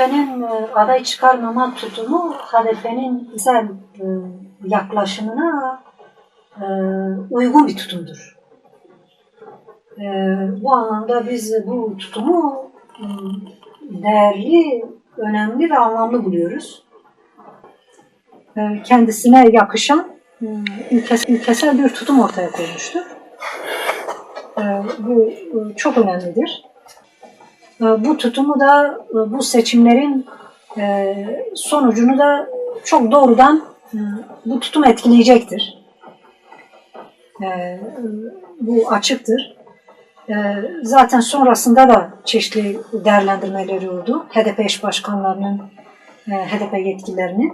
HDP'nin e, aday çıkarmama tutumu HDP'nin güzel e, yaklaşımına e, uygun bir tutumdur. Bu anlamda biz bu tutumu değerli, önemli ve anlamlı buluyoruz. Kendisine yakışan ülkesel bir tutum ortaya koymuştur. Bu çok önemlidir. E, Bu tutumu da e, bu seçimlerin e, sonucunu da çok doğrudan e, bu tutum etkileyecektir. Bu açıktır. Zaten sonrasında da çeşitli değerlendirmeleri oldu. HDP eş başkanlarının, HDP yetkililerinin.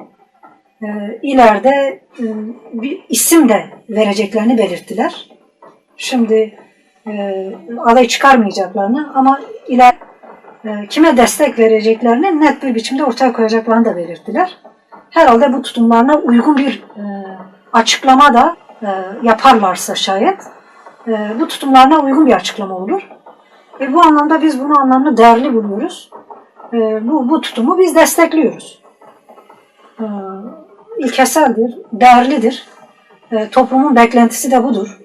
İleride bir isim de vereceklerini belirttiler. Şimdi aday çıkarmayacaklarını ama iler e, kime destek vereceklerini net bir biçimde ortaya koyacaklarını da belirttiler. Herhalde bu tutumlarına uygun bir e, açıklama da e, yaparlarsa şayet e, bu tutumlarına uygun bir açıklama olur. E, bu anlamda biz bunu anlamlı değerli buluyoruz. E, bu, bu tutumu biz destekliyoruz. E, ilkeseldir, değerlidir. E, toplumun beklentisi de budur.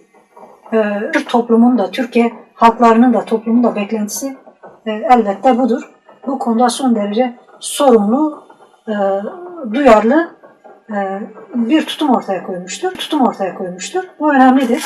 E, Türk toplumun Türkiye halklarının da, toplumun da beklentisi e, elbette budur. Bu konuda son derece sorumlu, e, duyarlı e, bir tutum ortaya koymuştur. Tutum ortaya koymuştur. Bu önemlidir.